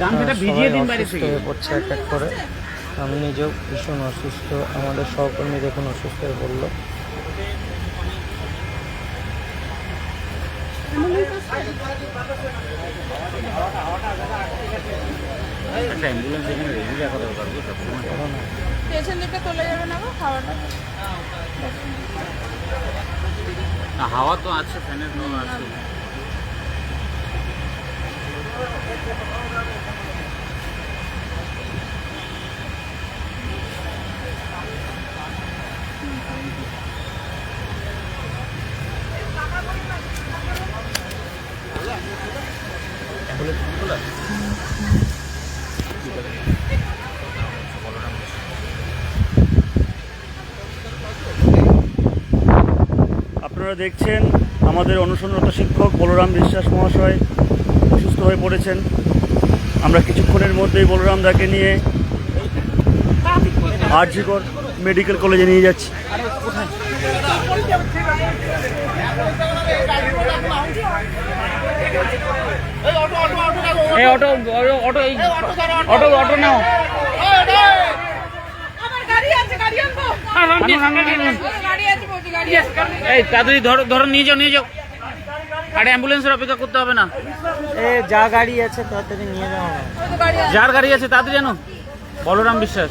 অসুস্থ হয়ে পড়ছে এক এক করে। আমি নিজেও ভীষণ অসুস্থ। আমাদের সহকর্মী দেখুন অসুস্থ হয়ে পড়ল। না, হাওয়া তো আছে ফ্যানের তো আছে। আপনারা দেখছেন আমাদের অনুসন্নরত শিক্ষক বলরাম বিশ্বাস মহাশয় অসুস্থ হয়ে পড়েছেন। আমরা কিছুক্ষণের মধ্যেই বলরাম দাকে নিয়ে আরজিকর মেডিকেল কলেজে নিয়ে যাচ্ছি। এই অটো অটো- অটো এই অটো অটো। নাও। আমার গাড়ি আছে গাড়ি আনব। গাড়ি আছে বলছি গাড়ি আছে। এই তাড়াতাড়ি ধরো ধরো নিয়ে যাও নিয়ে যাও। আরে অ্যাম্বুলেন্সের অপেক্ষা করতে হবে না। এ যা গাড়ি আছে তাড়াতাড়ি নিয়ে আছে। যার গাড়ি আছে তাড়াতাড়ি জানো বলরাম বিশ্বাস।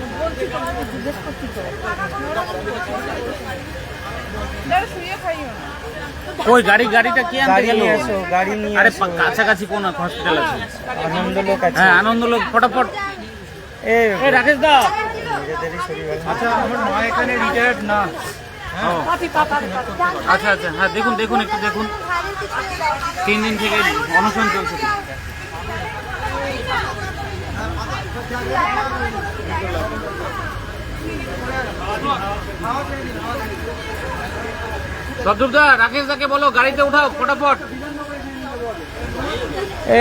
ওই গাড়ি গাড়িটা কি আনতে গাড়ি গেল? গাড়ি নিয়ে আরে কাছাকাছি কোন হসপিটাল আছে? আনন্দ লোক আছে। হ্যাঁ আনন্দ লোক ফটাফট। এ রাকেশ দা। আচ্ছা আমার মা এখানে রিটায়ার্ড না। আচ্ছা আচ্ছা হ্যাঁ দেখুন দেখুন একটু দেখুন। তিন দিন থেকে অনশন চলছে। সদ্দুরদা রাকেশ দাকে বলো গাড়িতে উঠাও ফটাফট।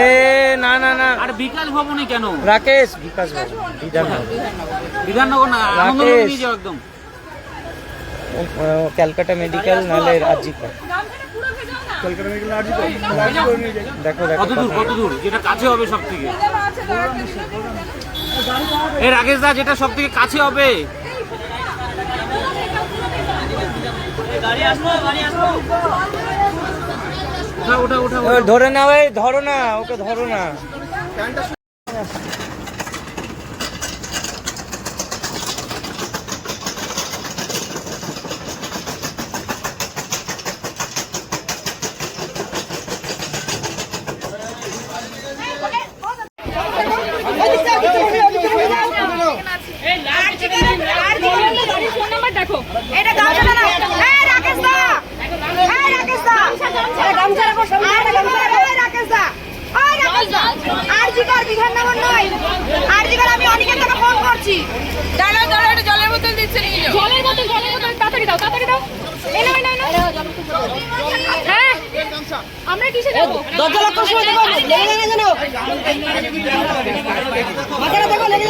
এ না না না। আর বিকাশ ভবনে কেন? রাকেশ বিকাশ বাবু বিধাননগর। বিধাননগর না আনন্দ নিয়ে যাও একদম। ক্যালকাটা মেডিকেল নাহলে রাজ্যিকা দেখো দেখো কত দূর কত দূর? যেটা কাছে হবে সব থেকে এই রাকেশ দা যেটা সব থেকে কাছে হবে। ধরে নাও এই ধরো না ওকে ধরো না। এটা গামছাটা আমি অনেকের থেকে ফোন করছি দাঁড়াও দাঁড়াও এটা জলের বোতল দিচ্ছে জলের বোতল জলের বোতল তাড়াতাড়ি দাও তাড়াতাড়ি দাও এই নাও নাও নাও। হ্যাঁ আমরা কিসে যাব দরজা লক্ষ্য সময় দেখো লেগে যাবে যেন মাথাটা দেখো লেগে